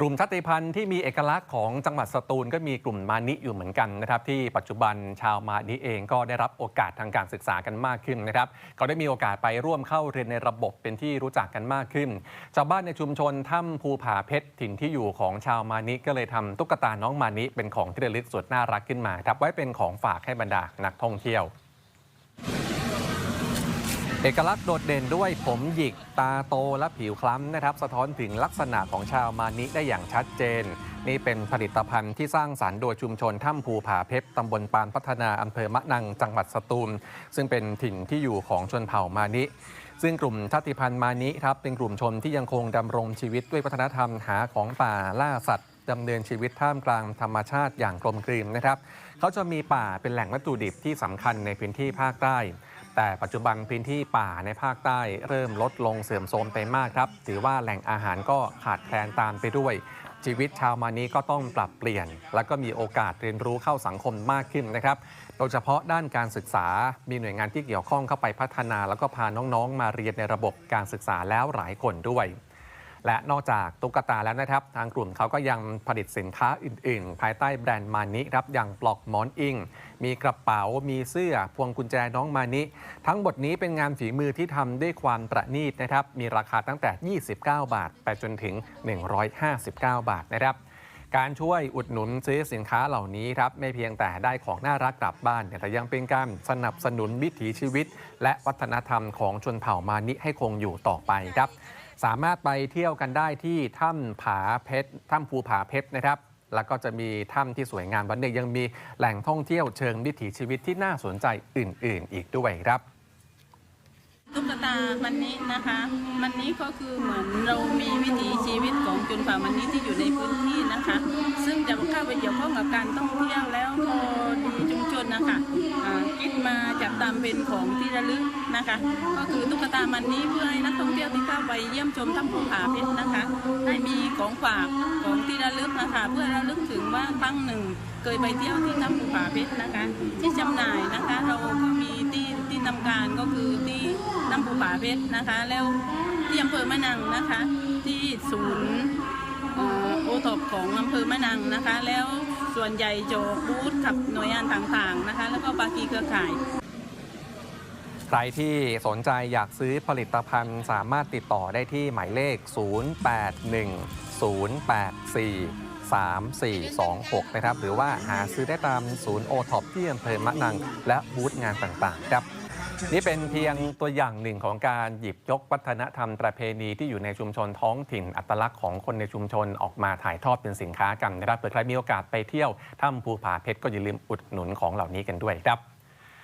กลุ่มชาติพันธุ์ที่มีเอกลักษณ์ของจังหวัดสตูลก็มีกลุ่มมานิอยู่เหมือนกันนะครับ ที่ปัจจุบันชาวมานิเองก็ได้รับโอกาสทางการศึกษากันมากขึ้นนะครับก็ได้มีโอกาสไปร่วมเข้าเรียนในระบบเป็นที่รู้จักกันมากขึ้น ชาวบ้านในชุมชนถ้ำภูผาเพชรถิ่นที่อยู่ของชาวมานิก็เลยทำตุ๊กตาน้องมานิเป็นของที่ระลึกสุดน่ารักขึ้นมาครับไว้เป็นของฝากให้บรรดานักท่องเที่ยว เอกลักษณ์โดดเด่นด้วยผมหยิกตาโตและผิวคล้ำนะครับ สะท้อนถึงลักษณะของชาวมานิได้อย่างชัดเจน นี่เป็นผลิตภัณฑ์ที่สร้างสารรค์โดยชุมชนถ้ำภูผาเพชรตำบลปานพัฒนาอำเภอมะนังจังหวัดสตูล ซึ่งเป็นถิ่นที่อยู่ของชนเผ่ามานิซึ่งกลุ่มชาติพันธุ์มานิครับเป็นกลุ่มชนที่ยังคงดำรงชีวิตด้วยวัฒนธรรมหาของป่าล่าสัตว์ดำเนินชีวิตท่ามกลางธรรมชาติอย่างกลมกลืนนะครับ เขาจะมีป่าเป็นแหล่งวัตถุดิบที่สำคัญในพื้นที่ภาคใต้ แต่ปัจจุบันพื้นที่ป่าในภาคใต้เริ่มลดลงเสื่อมโทรมไปมากครับ ถือว่าแหล่งอาหารก็ขาดแคลนตามไปด้วย ชีวิตชาวมานี้ก็ต้องปรับเปลี่ยน แล้วก็มีโอกาสเรียนรู้เข้าสังคมมากขึ้นนะครับ โดยเฉพาะด้านการศึกษา มีหน่วยงานที่เกี่ยวข้องเข้าไปพัฒนา แล้วก็พาน้องๆ มาเรียนในระบบการศึกษาแล้วหลายคนด้วย และนอกจากตุ๊กตาแล้วนะครับ ทางกลุ่มเขาก็ยังผลิตสินค้าอื่น ๆ ภายใต้แบรนด์มานิครับอย่างปลอกหมอนอิง มีกระเป๋า มีเสื้อ พวงกุญแจน้องมานิ ทั้งหมดนี้เป็นงานฝีมือที่ทำด้วยความประณีตนะครับ มีราคาตั้งแต่ 29 บาท ไปจนถึง 159 บาทนะครับการช่วยอุดหนุนซื้อสินค้าเหล่านี้ครับไม่เพียงแต่ได้ของน่ารักกลับบ้าน แต่ยังเป็นการสนับสนุนวิถีชีวิต และวัฒนธรรมของชนเผ่ามานิให้คงอยู่ต่อไปครับ สามารถไปเที่ยวกันได้ที่ถ้ำผาเพชรถ้ำภูผาเพชรนะครับ แล้วก็จะมีถ้ำที่สวยงามวันเด็กยังมีแหล่งท่องเที่ยวเชิงวิถีชีวิตที่น่าสนใจอื่น ๆ อีกด้วยครับตุ๊กตามันนี้นะคะมันนี้ก็คือเหมือนเรามีวิถีชีวิตของชนเผ่ามันนี้ที่อยู่ในพื้นที่นะคะ ซึ่งจะเข้าไปเกี่ยวข้องกับการท่องเที่ยวแล้วพอดีชุมชนนะคะ อ่ามเป็นของที่ระลึกนะคะ ก็คือตุ๊กตามันนี้เพื่อให้นักท่องเที่ยวที่เข้าไปเยี่ยมชมถ้ำภูผาเพชรนะคะ ได้มีของฝากของที่ระลึกนะคะ เพื่อระลึกถึงว่าครั้งหนึ่ง เคยไปเที่ยวที่ถ้ำภูผาเพชรนะคะ ที่จำหน่ายนะคะเราก็มีที่ที่ทำการก็คือที่น้ำภูผาเพชรนะคะ แล้วที่อำเภอมะนังนะคะ ที่ศูนย์โอท็อปของอำเภอมะนังนะคะ แล้วส่วนใหญ่โจกบูธกับหน่วยงานต่างๆนะคะ แล้วก็บากีเครือข่าย ใครที่สนใจอยากซื้อผลิตภัณฑ์สามารถติดต่อได้ที่หมายเลข 0810843426 นะครับ หรือว่าหาซื้อได้ตามศูนย์โอท็อปที่อำเภอมะนัง และบูธงานต่างๆ ครับ นี่เป็นเพียงตัวอย่างหนึ่งของการหยิบยกวัฒนธรรมประเพณีที่อยู่ในชุมชนท้องถิ่นอัตลักษณ์ของคนในชุมชนออกมาถ่ายทอดเป็นสินค้ากันนะครับเผื่อใครมีโอกาสไปเที่ยวถ้ำภูผาเพชรก็อย่าลืมอุดหนุนของเหล่านี้กันด้วยครับ